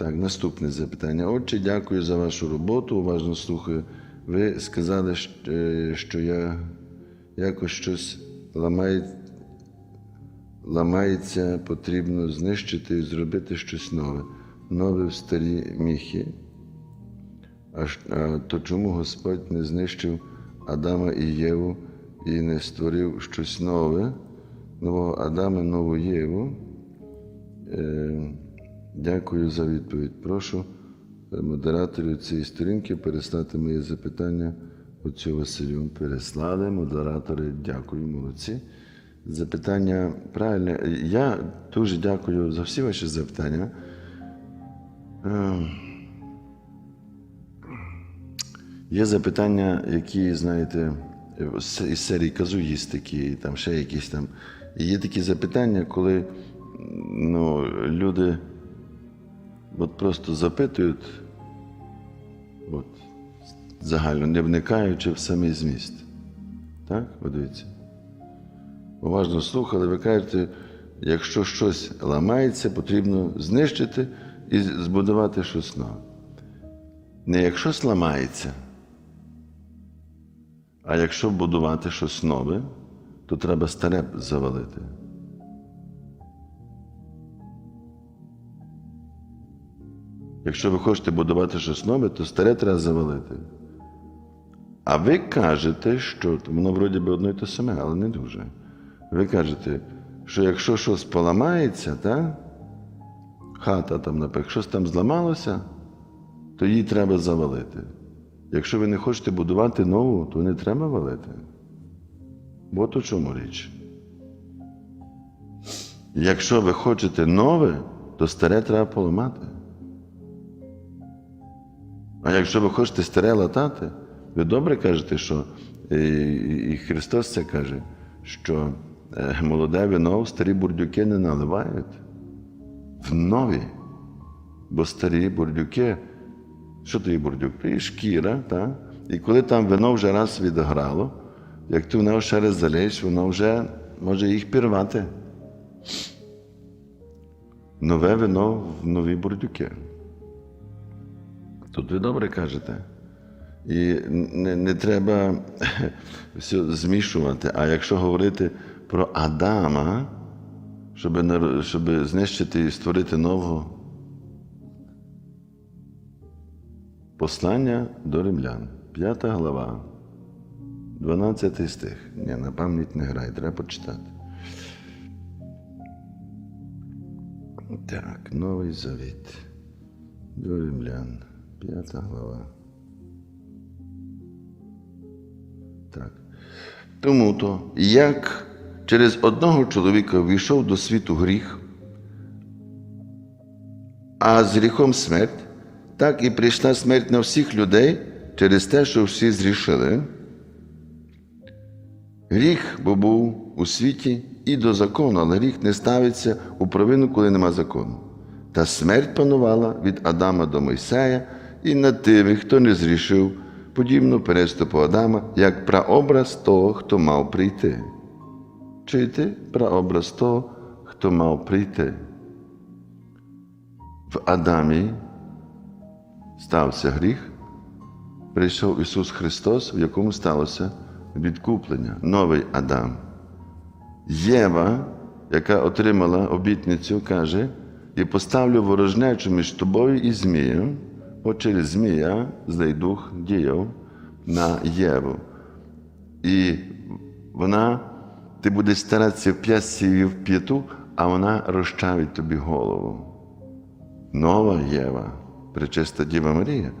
Так, наступне запитання. Отче, дякую за вашу роботу. Уважно слухаю. Ви сказали, е, що я якось щось ламає, ламається, потрібно знищити і зробити щось нове. Нове в старі міхи. А, а то чому Господь не знищив Адама і Єву і не створив щось нове, нового Адама, нову Єву? Е, дякую за відповідь. Прошу е, модераторів цієї сторінки переслати моє запитання отцю Василю. Переслали модератори, дякую, молодці. Запитання правильне. Я дуже дякую за всі ваші запитання. Е, Є запитання, які, знаєте, із серії казуїстики, там ще якісь там. Є такі запитання, коли ну, люди от просто запитують, от, загально, не вникаючи в самий зміст. Так? От дивіться. Уважно слухали, ви кажете, якщо щось ламається, потрібно знищити і збудувати щось нове. Не якщо щось ламається, а якщо будувати щось нове, то треба старе завалити. Якщо ви хочете будувати щось нове, то старе треба завалити. А ви кажете, що воно вроді би одно і те саме, але не дуже. Ви кажете, що якщо щось поламається, та, хата там, наприклад, щось там зламалося, то її треба завалити. Якщо ви не хочете будувати нову, то не треба валити. От у чому річ. Якщо ви хочете нове, то старе треба поламати. А якщо ви хочете старе латати, ви добре кажете, що е, і Христос це каже, що е, молоде вино в старі бурдюки не наливають. В нові. Бо старі бурдюки, що то є бурдюк? Є шкіра, та? і коли там вино вже раз відграло, як ти в нього ще раз залієш, воно вже може їх пірвати. Нове вино в нові бурдюки. Тут ви добре кажете. І не, не треба все змішувати. А якщо говорити про Адама, щоб, щоб знищити і створити нового послання до римлян, 5 глава, 12 стих. Ні, на пам'ять не грай, треба почитати. Так, Новий Завіт. До римлян, 5 глава. Так. Тому то, як через одного чоловіка війшов до світу гріх, а з гріхом смерть, так і прийшла смерть на всіх людей через те, що всі зрішили. Гріх, бо був у світі і до закону, але гріх не ставиться у провину, коли нема закону. Та смерть панувала від Адама до Мойсея і над тими, хто не зрішив, подібно переступу Адама, як прообраз того, хто мав прийти. Чуєте? Прообраз того, хто мав прийти. В Адамі стався гріх, прийшов Ісус Христос, в якому сталося відкуплення, новий Адам. Єва, яка отримала обітницю, каже: і поставлю ворожнечу між тобою і Змієм, бо через Змія злий дух діяв на Єву. І вона, ти будеш старатися в п'ятці в п'яту, а вона розчавить тобі голову. Нова Єва, пречиста Діва Марія,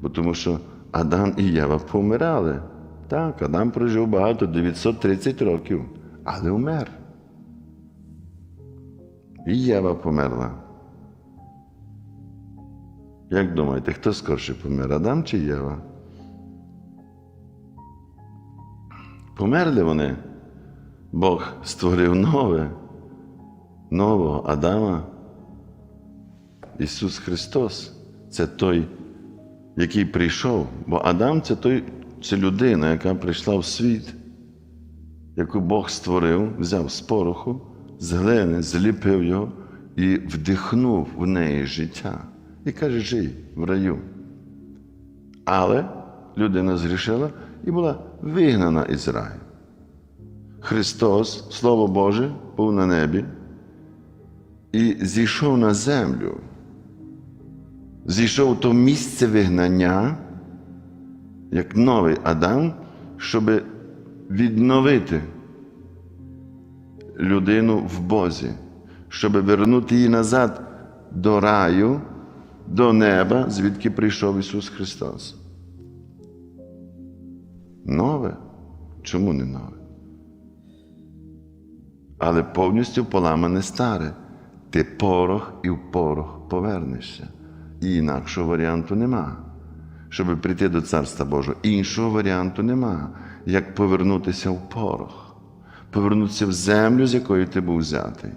бо тому що Адам і Єва помирали. Так, Адам прожив багато 930 років, але умер. І Єва померла. Як думаєте, хто скорше помер, Адам чи Єва? Померли вони. Бог створив нове, нового Адама. Ісус Христос це той, який прийшов. Бо Адам це той, це людина, яка прийшла в світ, яку Бог створив, взяв з пороху, з глини, зліпив його і вдихнув в неї життя. І каже, жий в раю. Але людина згрішила і була вигнана із раю. Христос, Слово Боже, був на небі і зійшов на землю. Зійшов в то місце вигнання, як новий Адам, щоб відновити людину в Бозі, щоб вернути її назад до раю, до неба, звідки прийшов Ісус Христос. Нове? Чому не нове? Але повністю поламане старе. Ти порох і в порох повернешся. І інакшого варіанту нема. Щоб прийти до Царства Божого, іншого варіанту нема, як повернутися в порох, повернутися в землю, з якої ти був взятий.